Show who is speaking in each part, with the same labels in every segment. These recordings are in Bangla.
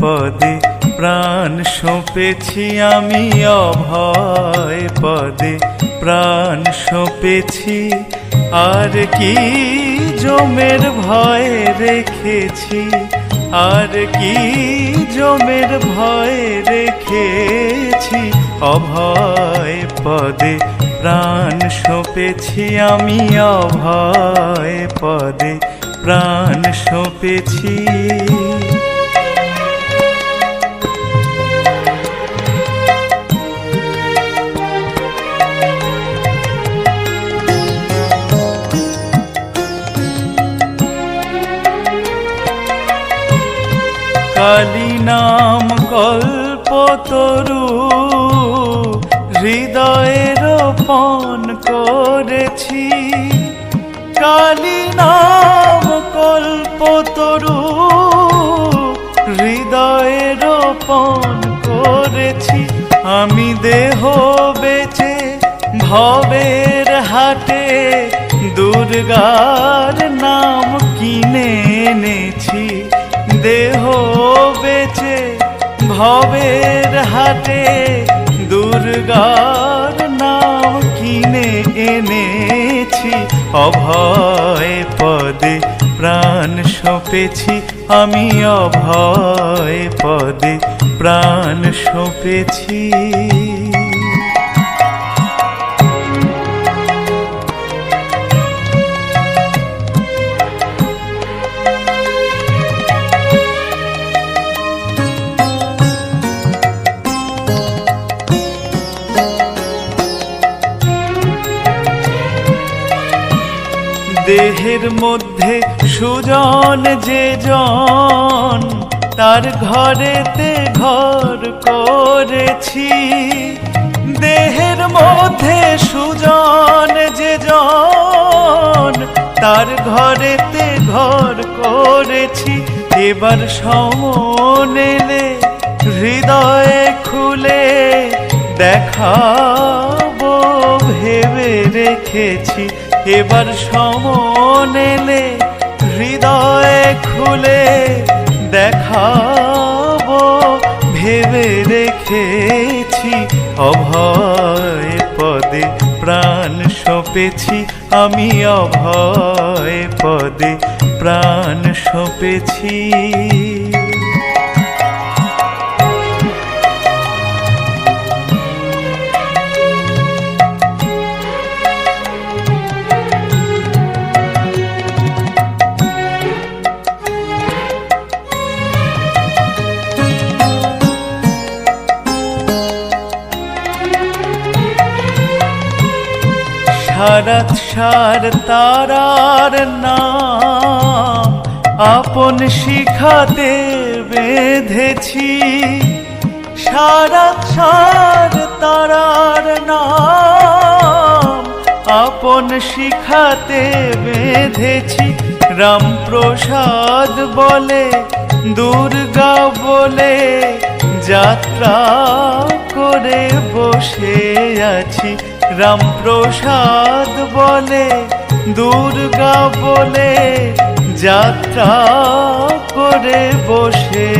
Speaker 1: পদে প্রাণ সঁপেছি আমি, অভয় পদে প্রাণ সঁপেছি। আর কি জমের ভয় রেখেছি, আর কি জমের ভয় রেখেছি। অভয় পদে প্রাণ সঁপেছি আমি, অভয় পদে প্রাণ সঁপেছি। কালী নাম কল্পতরু হৃদয়ে রোপণ করেছি। কালী নাম রোপণ করেছি। আমি দেহ বেচে ভবের হাটে দুর্গার নাম কিনে এনেছি। দেহ বেচে ভবের হাটে দুর্গার নাম কিনে এনেছি। অভয় পদে প্রাণ সপেছি আমি অভয় পদে। প্রাণ সঁপেছি। দেহের মধ্যে সুজন যে জন, তার ঘরেতে ঘর করেছি। দেহের মধ্যে সুজন যে জন, তার ঘরেতে ঘর করেছি। এবার সমন এলে হৃদয়ে খুলে দেখাবো, ভেবে রেখেছি। এবার সমন এলে, হৃদয়ে খুলে দেখাবো, ভেবে রেখেছি অভয় পদে প্রাণ সঁপেছি, আমি অভয় পদে প্রাণ সঁপেছি। সারাত সার তারার নাম আপন শিখাতে বেঁধেছি। সারাত সার তারার নাম আপন শিখাতে বেঁধেছি। রামপ্রসাদ বলে, দুর্গা বলে, যাত্রা করে বসে আছি। রামপ্রসাদ বলে, দুর্গা বলে, যাত্রা করে বসে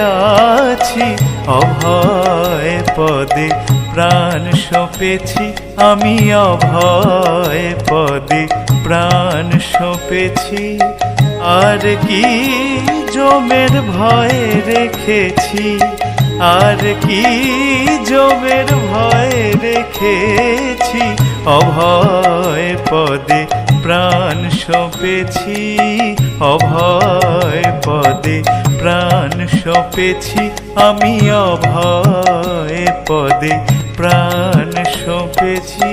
Speaker 1: আছি। অভয় পদে প্রাণ সঁপেছি, আমি অভয় পদে প্রাণ সঁপেছি। আর কি জমের ভয় রেখেছি আর কি জমের ভয় রেখেছি? অভয় পদে প্রাণ সঁপেছি, অভয় পদে প্রাণ সঁপেছি, আমি অভয় পদে প্রাণ সঁপেছি।